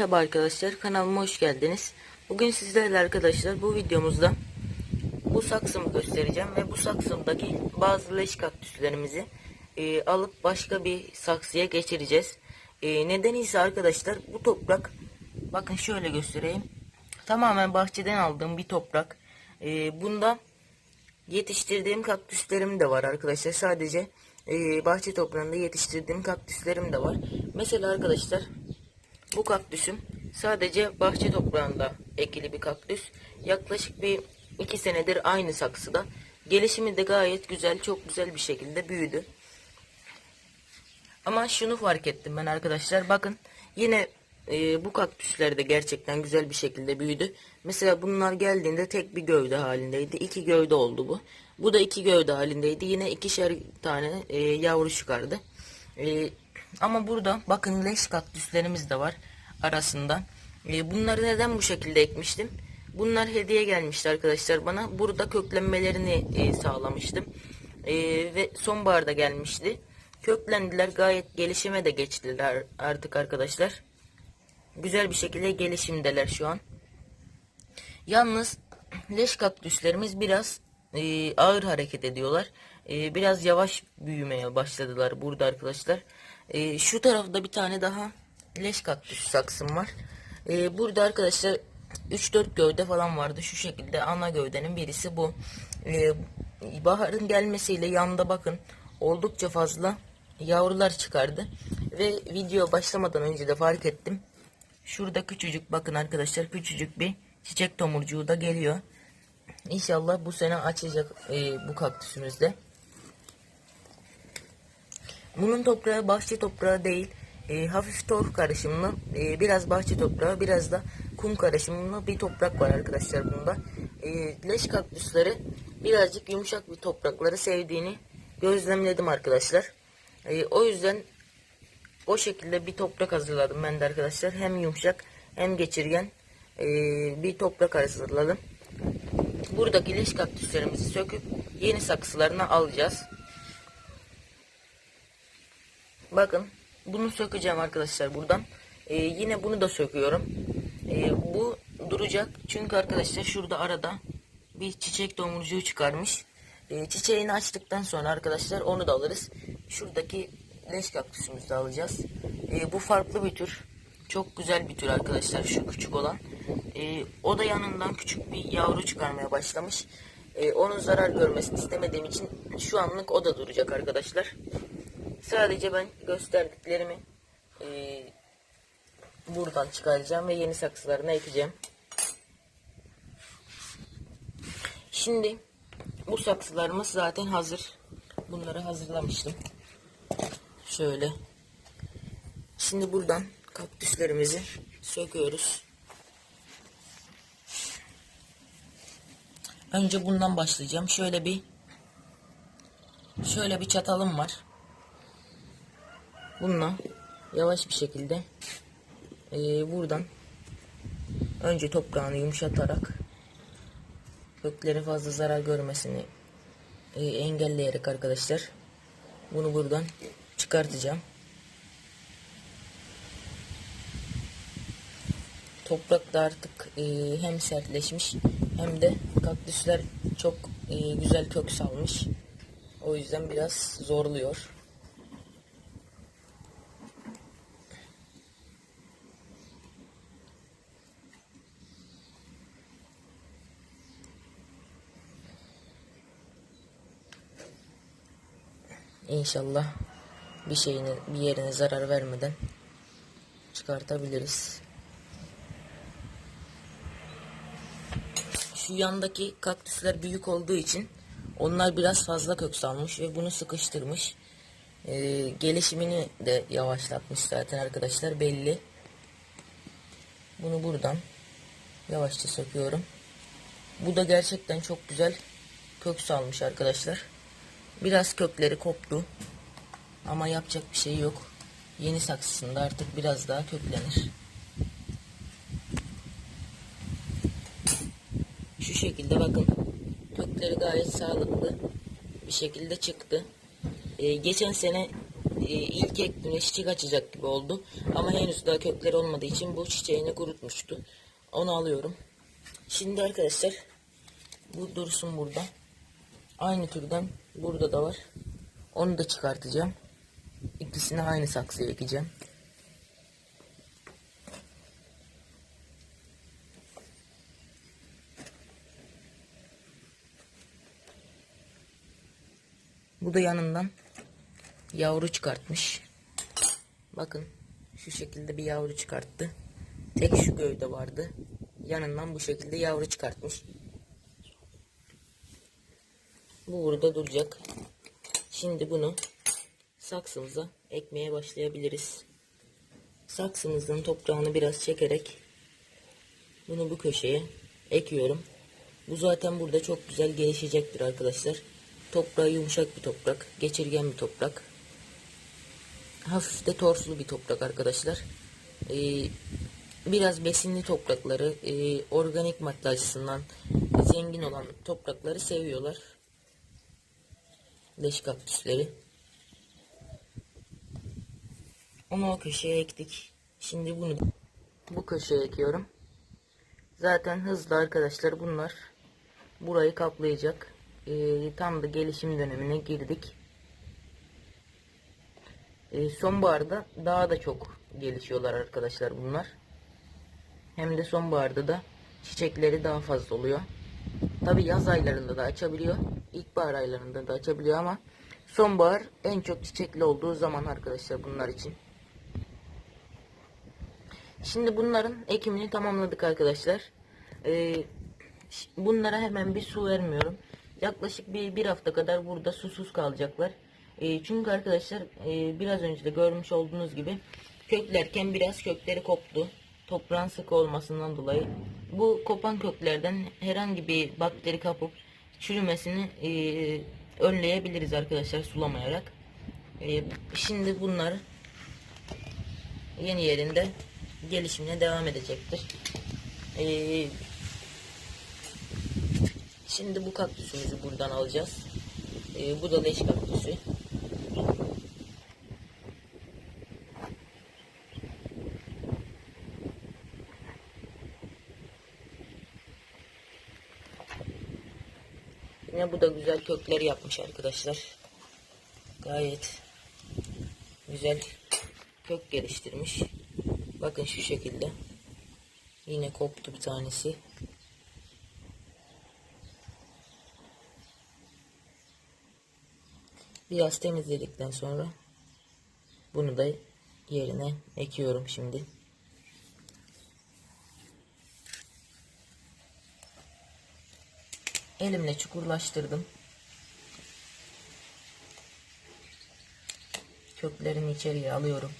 Merhaba arkadaşlar kanalıma hoş geldiniz. Bugün sizlerle arkadaşlar bu videomuzda bu saksımı göstereceğim ve bu saksımdaki bazı leş kaktüslerimizi e, alıp başka bir saksıya geçireceğiz. E, nedeni ise arkadaşlar bu toprak bakın şöyle göstereyim. Tamamen bahçeden aldığım bir toprak. E, bunda yetiştirdiğim kaktüslerim de var arkadaşlar. Sadece e, bahçe toprağında yetiştirdiğim kaktüslerim de var. Mesela arkadaşlar bu kaktüsüm sadece bahçe toprağında ekili bir kaktüs. Yaklaşık bir iki senedir aynı saksıda. Gelişimi de gayet güzel, çok güzel bir şekilde büyüdü. Ama şunu fark ettim ben arkadaşlar. Bakın yine e, bu kaktüsler de gerçekten güzel bir şekilde büyüdü. Mesela bunlar geldiğinde tek bir gövde halindeydi. iki gövde oldu bu. Bu da iki gövde halindeydi. Yine ikişer tane e, yavru çıkardı. E, ama burada bakın leş kaktüslerimiz de var arasında. E, bunları neden bu şekilde ekmiştim? Bunlar hediye gelmişti arkadaşlar bana. Burada köklenmelerini e, sağlamıştım. E, ve sonbaharda gelmişti. Köklendiler gayet gelişime de geçtiler artık arkadaşlar. Güzel bir şekilde gelişimdeler şu an. Yalnız leş kaktüslerimiz biraz ağır hareket ediyorlar. Biraz yavaş büyümeye başladılar burada arkadaşlar. E, şu tarafta bir tane daha leş kaktüs saksım var. E, burada arkadaşlar 3-4 gövde falan vardı. Şu şekilde ana gövdenin birisi bu. E, baharın gelmesiyle yanda bakın oldukça fazla yavrular çıkardı. Ve video başlamadan önce de fark ettim. Şurada küçücük bakın arkadaşlar küçücük bir çiçek tomurcuğu da geliyor. İnşallah bu sene açacak e, bu kaktüsümüzde. Bunun toprağı bahçe toprağı değil. E, hafif torf karışımlı. e, biraz bahçe toprağı biraz da kum karışımlı bir toprak var arkadaşlar bunda. E, leş kaktüsleri birazcık yumuşak bir toprakları sevdiğini gözlemledim arkadaşlar. E, o yüzden o şekilde bir toprak hazırladım ben de arkadaşlar. Hem yumuşak hem geçirgen e, bir toprak hazırladım. Buradaki leş kaktüslerimizi söküp yeni saksılarına alacağız. Bakın bunu sökeceğim arkadaşlar buradan. E, yine bunu da söküyorum. E, bu duracak çünkü arkadaşlar şurada arada bir çiçek tomurcuğu çıkarmış. E, çiçeğini açtıktan sonra arkadaşlar onu da alırız. Şuradaki leş kaktüsümüzü de alacağız. E, bu farklı bir tür. Çok güzel bir tür arkadaşlar. Şu küçük olan. E, o da yanından küçük bir yavru çıkarmaya başlamış. E, onun zarar görmesini istemediğim için şu anlık o da duracak arkadaşlar. Sadece ben gösterdiklerimi e, buradan çıkaracağım ve yeni saksılarına ekeceğim. Şimdi bu saksılarımız zaten hazır. Bunları hazırlamıştım. Şöyle. Şimdi buradan kaktüslerimizi söküyoruz. Önce bundan başlayacağım. Şöyle bir şöyle bir çatalım var. Bununla yavaş bir şekilde e, buradan önce toprağını yumuşatarak kökleri fazla zarar görmesini e, engelleyerek arkadaşlar bunu buradan çıkartacağım. Toprak da artık e, hem sertleşmiş hem de kaktüsler çok e, güzel kök salmış. O yüzden biraz zorluyor. İnşallah bir şeyine bir yerine zarar vermeden çıkartabiliriz. Şu yandaki kaktüsler büyük olduğu için onlar biraz fazla kök salmış ve bunu sıkıştırmış. Ee, gelişimini de yavaşlatmış zaten arkadaşlar belli. Bunu buradan yavaşça söküyorum. Bu da gerçekten çok güzel kök salmış arkadaşlar. Biraz kökleri koptu. Ama yapacak bir şey yok. Yeni saksısında artık biraz daha köklenir. Şu şekilde bakın. Kökleri gayet sağlıklı bir şekilde çıktı. Ee, geçen sene e, ilk ektiğinde çiçek açacak gibi oldu. Ama henüz daha kökleri olmadığı için bu çiçeğini kurutmuştu. Onu alıyorum. Şimdi arkadaşlar bu dursun burada. Aynı türden burada da var. Onu da çıkartacağım. İkisini aynı saksıya ekeceğim. Bu da yanından yavru çıkartmış. Bakın şu şekilde bir yavru çıkarttı. Tek şu gövde vardı. Yanından bu şekilde yavru çıkartmış. Bu burada duracak. Şimdi bunu saksımıza ekmeye başlayabiliriz. Saksımızın toprağını biraz çekerek bunu bu köşeye ekiyorum. Bu zaten burada çok güzel gelişecektir arkadaşlar. Toprağı yumuşak bir toprak, geçirgen bir toprak. Hafif de torslu bir toprak arkadaşlar. Ee, biraz besinli toprakları, e, organik madde açısından zengin olan toprakları seviyorlar. Leş kaktüsleri. Onu o köşeye ektik. Şimdi bunu bu köşeye ekiyorum. Zaten hızlı arkadaşlar bunlar burayı kaplayacak. Ee, tam da gelişim dönemine girdik. Ee, sonbaharda daha da çok gelişiyorlar arkadaşlar bunlar. Hem de sonbaharda da çiçekleri daha fazla oluyor. Tabi yaz aylarında da açabiliyor. İlkbahar aylarında da açabiliyor ama sonbahar en çok çiçekli olduğu zaman arkadaşlar bunlar için. Şimdi bunların ekimini tamamladık arkadaşlar. Ee, bunlara hemen bir su vermiyorum. Yaklaşık bir, bir hafta kadar burada susuz kalacaklar. Ee, çünkü arkadaşlar e, biraz önce de görmüş olduğunuz gibi köklerken biraz kökleri koptu. Toprağın sıkı olmasından dolayı. Bu kopan köklerden herhangi bir bakteri kapıp çürümesini e, önleyebiliriz arkadaşlar sulamayarak. E, şimdi bunlar yeni yerinde gelişimine devam edecektir. Ee, şimdi bu kaktüsümüzü buradan alacağız. Ee, bu da leş kaktüsü. Yine bu da güzel kökler yapmış arkadaşlar. Gayet güzel kök geliştirmiş. Bakın şu şekilde. Yine koptu bir tanesi. Biraz temizledikten sonra bunu da yerine ekiyorum şimdi. Elimle çukurlaştırdım. Köklerini içeriye alıyorum.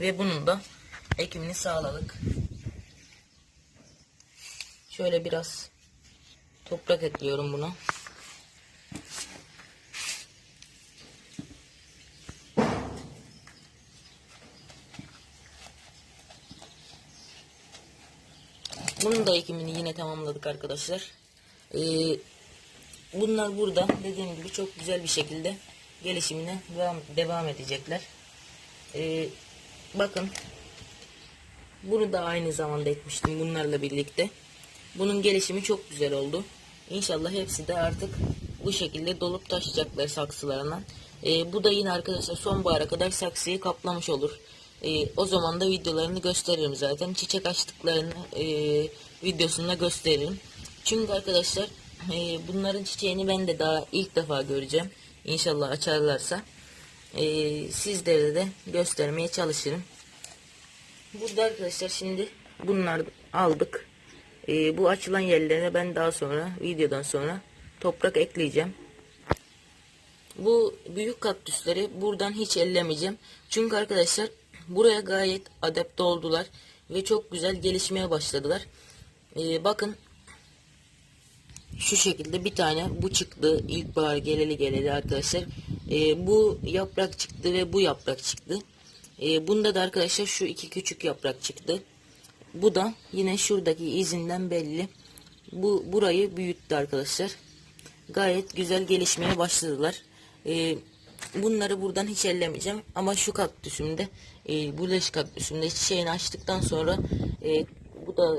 Ve bunun da ekimini sağladık. Şöyle biraz toprak ekliyorum buna. Bunun da ekimini yine tamamladık arkadaşlar. Ee, bunlar burada dediğim gibi çok güzel bir şekilde gelişimine devam, devam edecekler. Ee, bakın bunu da aynı zamanda etmiştim bunlarla birlikte. Bunun gelişimi çok güzel oldu. İnşallah hepsi de artık bu şekilde dolup taşacaklar saksılarına. Ee, bu da yine arkadaşlar sonbahara kadar saksıyı kaplamış olur. Ee, o zaman da videolarını gösteririm zaten. Çiçek açtıklarını e, videosunda gösteririm. Çünkü arkadaşlar e, bunların çiçeğini ben de daha ilk defa göreceğim. İnşallah açarlarsa. Ee, sizlere de göstermeye çalışırım. Burada arkadaşlar şimdi bunlar aldık. Ee, bu açılan yerlerine ben daha sonra videodan sonra toprak ekleyeceğim. Bu büyük kaktüsleri buradan hiç ellemeyeceğim. Çünkü arkadaşlar buraya gayet adapte oldular ve çok güzel gelişmeye başladılar. Ee, bakın şu şekilde bir tane bu çıktı ilkbahar geleli geleli arkadaşlar. Ee, bu yaprak çıktı ve bu yaprak çıktı. Ee, bunda da arkadaşlar şu iki küçük yaprak çıktı. Bu da yine şuradaki izinden belli. Bu burayı büyüttü arkadaşlar. Gayet güzel gelişmeye başladılar. E, bunları buradan hiç ellemeyeceğim ama şu kaktüsümde e, bu leş kaktüsümde çiçeğini açtıktan sonra e, bu da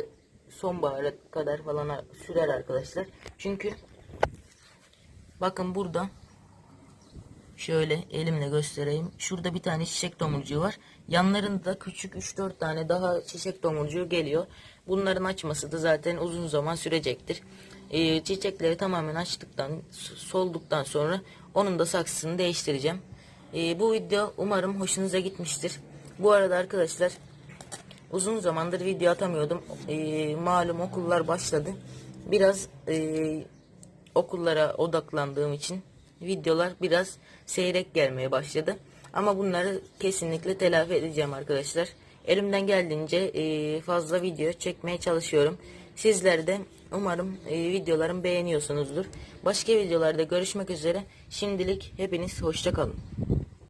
sonbahara kadar falan sürer arkadaşlar. Çünkü bakın burada Şöyle elimle göstereyim. Şurada bir tane çiçek tomurcuğu var. Yanlarında küçük 3-4 tane daha çiçek tomurcuğu geliyor. Bunların açması da zaten uzun zaman sürecektir. Ee, çiçekleri tamamen açtıktan, solduktan sonra onun da saksısını değiştireceğim. Ee, bu video umarım hoşunuza gitmiştir. Bu arada arkadaşlar uzun zamandır video atamıyordum. Ee, malum okullar başladı. Biraz ee, okullara odaklandığım için videolar biraz seyrek gelmeye başladı. Ama bunları kesinlikle telafi edeceğim arkadaşlar. Elimden geldiğince e, fazla video çekmeye çalışıyorum. Sizler de umarım e, videolarımı beğeniyorsunuzdur. Başka videolarda görüşmek üzere. Şimdilik hepiniz hoşça kalın.